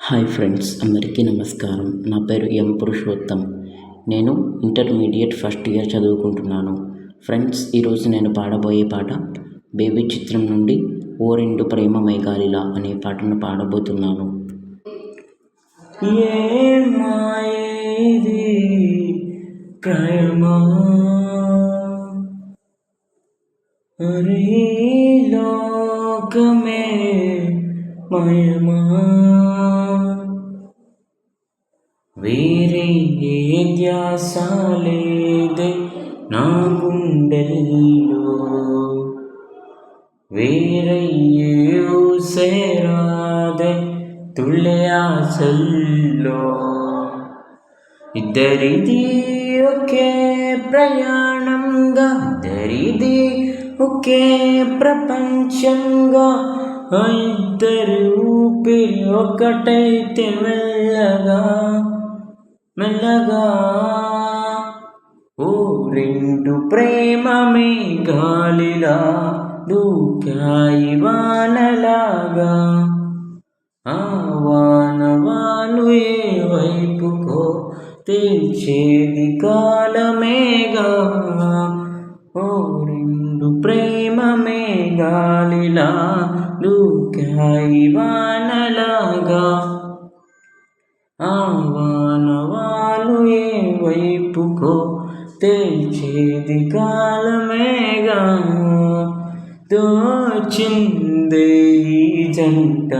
Hi friends అందరికీ నమస్కారం. నా పేరు ఎం పురుషోత్తం. నేను ఇంటర్మీడియట్ ఫస్ట్ ఇయర్ చదువుకుంటున్నాను. ఫ్రెండ్స్ ఈరోజు నేను పాడబోయే పాట బేబీ చిత్రం నుండి ఓ రెండు ప్రేమ మేఘాలిలా అనే పాటను పాడబోతున్నాను. ఏ ప్రేమ? అరే లోకమే వేరే ఏ ధ్యాస లేదే నా గుండెల్లో వేరే ఏ ఊసేరాదే తుళ్ళే ఆశల్లో ఇద్దరిది ఒకే ప్రయాణంగా ఇద్దరిది ఒకే ప్రపంచంగా ఆ ఇద్దరి ఊపిరి ఒకటైతే మెల్లగా మెల్లగా. ఓ రెండు ప్రేమమే గాలిలా దూకాయి వానలాగా. ఆ వాన వాను ఏ వైపుకో తెచ్చేది కాలమేగా. ఓ రెండు ప్రేమ గాలిలా దూకాయి వానలాగా. ఆ వానవాలు ఏ వైపుకో తెచ్చేది కాలమేగా. దోచిందే ఈ జంట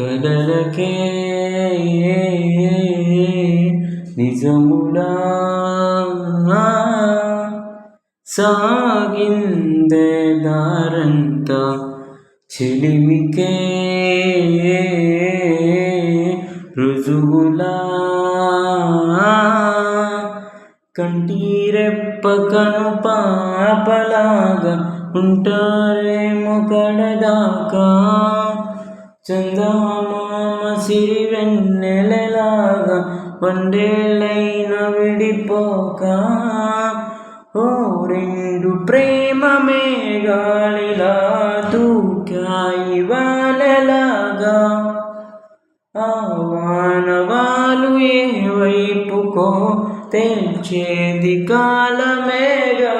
కదలకే. నిజముడా సాగిందే దారంత చెలిమికే రుజువులా కంటిరెప్ప కను పాపలాగా ఉంటారేమో కడదాకా చందమామ సిరి వెన్నెలలాగా వందేళ్ళైన విడిపోక ఓ రెండు ప్రేమ మేఘాలిలా దూకాయి వానలాగా ఆ వానవాలు ఏ వైపుకో తెల్చేది కాలమేగా.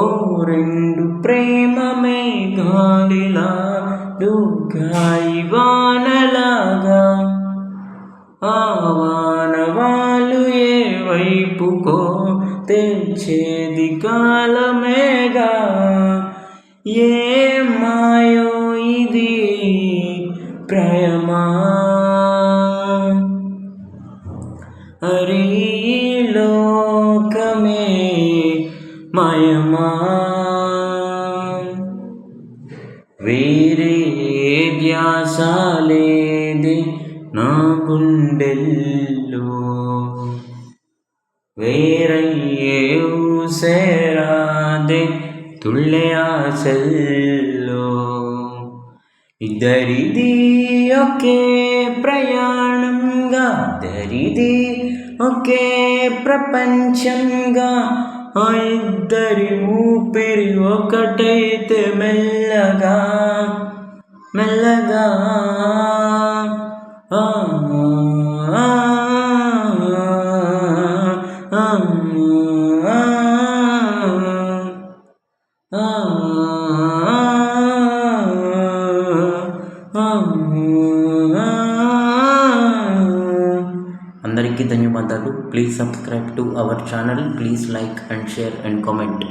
ఓ రెండు ప్రేమ మేఘాలిలా దూకాయి వానలాగా. ఆ వానవాలు ఏ వైపుకో తెచ్చేది కాలమేగా? ఏ మాయో ఇది ప్రేమా? అరే లోకమే మయమా? వేరే ధ్యాస నా గుండెల్లో? వేరయ్యే ఊసేరాదే తుళ్ళే ఆశల్లో ఇద్దరిది ఒకే ప్రయాణంగా ఇద్దరిది ఒకే ప్రపంచంగా ఆ ఇద్దరి ఊపిరి ఒకటైతే మెల్లగా మెల్లగా అందరికీ ధన్యవాదాలు. Please subscribe to our channel please like and share and comment